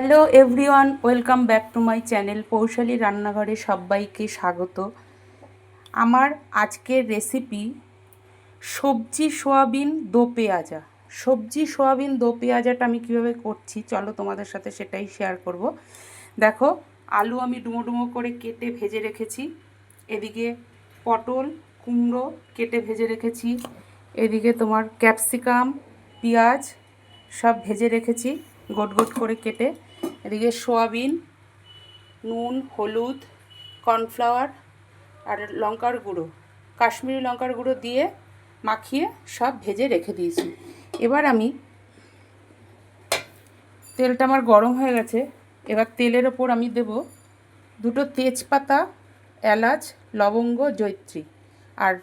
Hello everyone, welcome back to my channel Poushali রান্নাঘরে সবাইকে স্বাগত। আমার আজকের রেসিপি সবজি সোয়াবিন দো পেঁয়াজা। সবজি সোয়াবিন দো পেঁয়াজাটা আমি কীভাবে করছি চলো তোমাদের সাথে সেটাই শেয়ার করব। দেখো, আলু আমি ডুমো ডুমো করে কেটে ভেজে রেখেছি। এদিকে পটল কুমড়ো কেটে ভেজে রেখেছি। এদিকে তোমার ক্যাপসিকাম, পেঁয়াজ সব ভেজে রেখেছি। গোট গোট করে কেটে এদিকে সোয়াবিন, নুন, হলুদ, কর্নফ্লাওয়ার আর লঙ্কার গুঁড়ো। কাশ্মীরি লঙ্কার গুঁড়ো দিয়ে মাখিয়ে সব ভেজে রেখে দিয়েছি। এবার আমি তেলটা আমার গরম হয়ে গেছে, এবার তেলের ওপর আমি দেব দুটো তেজপাতা, এলাচ, লবঙ্গ জৈত্রী আর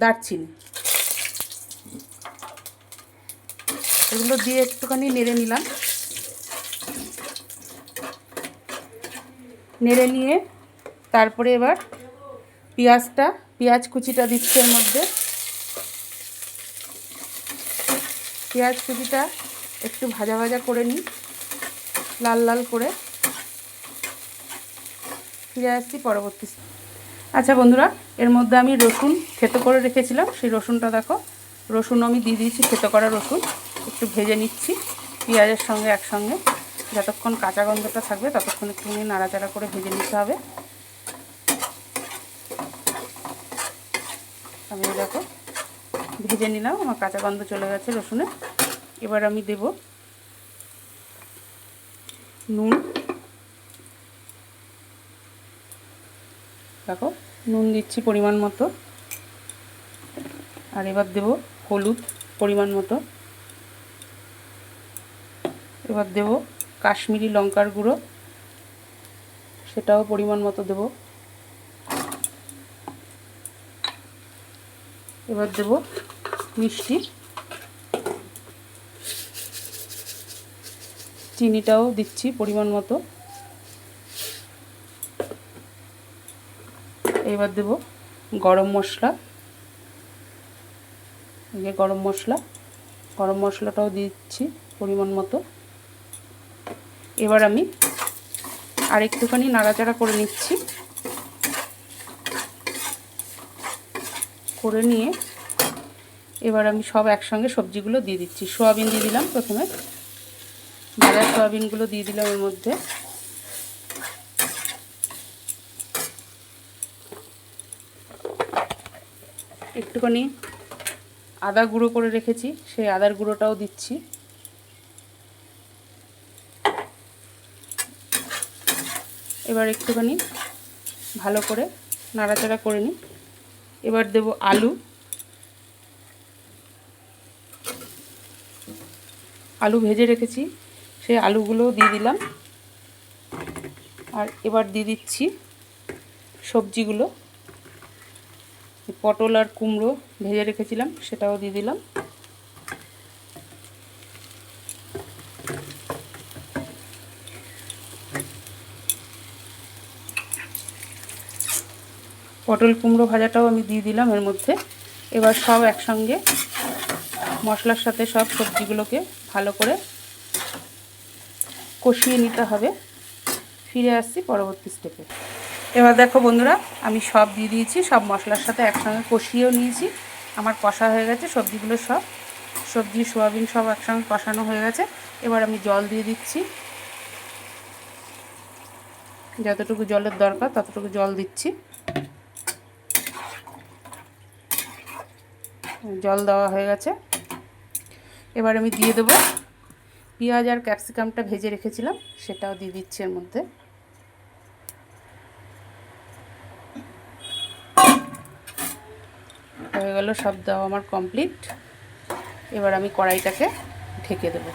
দারচিনি। এগুলো দিয়ে একটুখানি নেড়ে নিলাম। নেড়ে নিয়ে তারপরে এবার পেঁয়াজটা, পেঁয়াজ কুচিটা দিচ্ছি এর মধ্যে। পেঁয়াজ কুচিটা একটু ভাজা ভাজা করে নিই, লাল লাল করে। ফিরে আসছি পরবর্তী আচ্ছা বন্ধুরা, এর মধ্যে আমি রসুন থেতো করে রেখেছিলাম, সেই রসুনটা দেখো রসুন আমি দিয়ে দিয়েছি, থেতো করা রসুন। একটু ভেজে নিচ্ছি, পেঁয়াজের সঙ্গে একসঙ্গে। যতক্ষণ কাঁচা গন্ধটা থাকবে, ততক্ষণ একটুখানি নাড়াচাড়া করে ভেজে নিতে হবে। আমি দেখো, ভেজে নিলাম, আমার কাঁচা গন্ধ চলে গেছে রসুনে এবার আমি দেব নুন। দেখো, নুন দিচ্ছি পরিমাণ মতো। আর এবার দেব হলুদ পরিমাণ মতো। এবার দেব কাশ্মীরি লঙ্কার গুঁড়ো। সেটাও পরিমাণ মতো দেব। এবার দেব মিষ্টি। চিনিটাও দিচ্ছি পরিমাণ মতো। এবার দেব গরম মশলা। গরম মশলা। গরম মশলাটাও দিচ্ছি পরিমাণ মতো। এবার আমি আর একটুখানি নাড়াচাড়া করে নিচ্ছি। করে নিয়ে এবার আমি সব একসঙ্গে সবজিগুলো দিয়ে দিচ্ছি। সোয়াবিন দিয়ে দিলাম প্রথমে। ভাজা সোয়াবিনগুলো দিয়ে দিলাম এর মধ্যে। একটুখানি আদা গুঁড়ো করে রেখেছি। সেই আদার গুঁড়োটাও দিচ্ছি। এবার একটুখানি ভালো করে নাড়াচাড়া করে নিই। এবার দেব আলু। আলু ভেজে রেখেছি সেই আলুগুলোও দিয়ে দিলাম। আর এবার দিয়ে দিচ্ছি সবজিগুলো। পটল আর কুমড়ো ভেজে রেখেছিলাম, সেটাও দিয়ে দিলাম। পটল কুমড়ো ভাজাটাও আমি দিয়ে দিলাম এর মধ্যে। এবার সব একসঙ্গে মশলার সাথে সব সবজিগুলোকে ভালো করে কষিয়ে নিতে হবে। ফিরে আসছি পরবর্তী স্টেপে এবার দেখো বন্ধুরা, আমি সব দিয়ে দিয়েছি, সব মশলার সাথে একসঙ্গে কষিয়েও নিয়েছি। আমার কষা হয়ে গেছে, সবজিগুলো সব, সবজি, সোয়াবিন সব একসঙ্গে কষানো হয়ে গেছে। এবার আমি জল দিয়ে দিচ্ছি। যতটুকু জলের দরকার ততটুকু জল দিচ্ছি। জল দেওয়া হয়ে গেছে। এবার আমি দিয়ে দেবো পেঁয়াজ আর ক্যাপসিকামটা ভেজে রেখেছিলাম, সেটাও দিয়ে দিচ্ছি এর মধ্যে। হয়ে গেল, সব দেওয়া আমার কমপ্লিট। এবার আমি কড়াইটাকে ঢেকে দেব।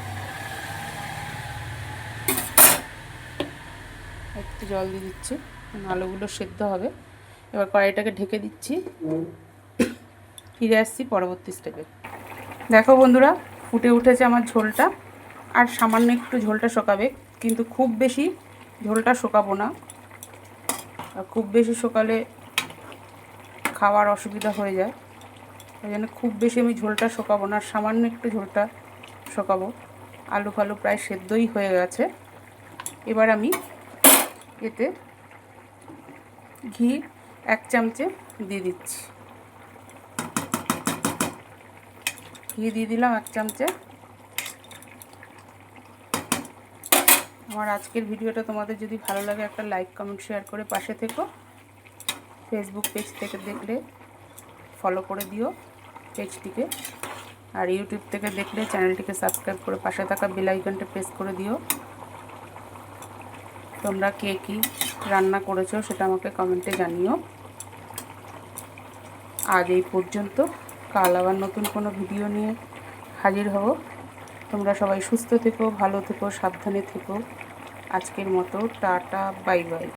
একটু জল দিয়ে দিচ্ছি আলুগুলো সেদ্ধ হবে। এবার কড়াইটাকে ঢেকে দিচ্ছি। ফিরে আসছি পরবর্তী স্টেপে দেখো বন্ধুরা, ফুটে উঠেছে আমার ঝোলটা, আর সামান্য একটু ঝোলটা শোকাবে, কিন্তু খুব বেশি ঝোলটা শোকাবো না। খুব বেশি শোকালে খাওয়ার অসুবিধা হয়ে যায় ওই জন্য খুব বেশি আমি ঝোলটা শোকাবো না সামান্য একটু ঝোলটা শোকাবো। আলু ফালু প্রায় সেদ্ধই হয়ে গেছে। এবার আমি এতে ঘি এক চামচে দিয়ে দিচ্ছি। ঘি দিয়ে দিলাম এক চামচে। আমার আজকের ভিডিওটা তোমাদের যদি ভালো লাগে একটা লাইক, কমেন্ট, শেয়ার করে পাশে থেকো। ফেসবুক পেজ থেকে দেখলে ফলো করে দিও পেজটিকে। আর ইউটিউব থেকে দেখলে চ্যানেলটিকে সাবস্ক্রাইব করে পাশে থাকা বেল আইকনটা প্রেস করে দিও। তোমরা কে কী রান্না করেছ সেটা আমাকে কমেন্টে জানিও। আজ এই পর্যন্ত। কাল আবার নতুন কোনো ভিডিও নিয়ে হাজির হব। তোমরা সবাই সুস্থ থেকো, ভালো থেকো, সাবধানে থেকো। আজকের মতো টাটা, বাই বাই।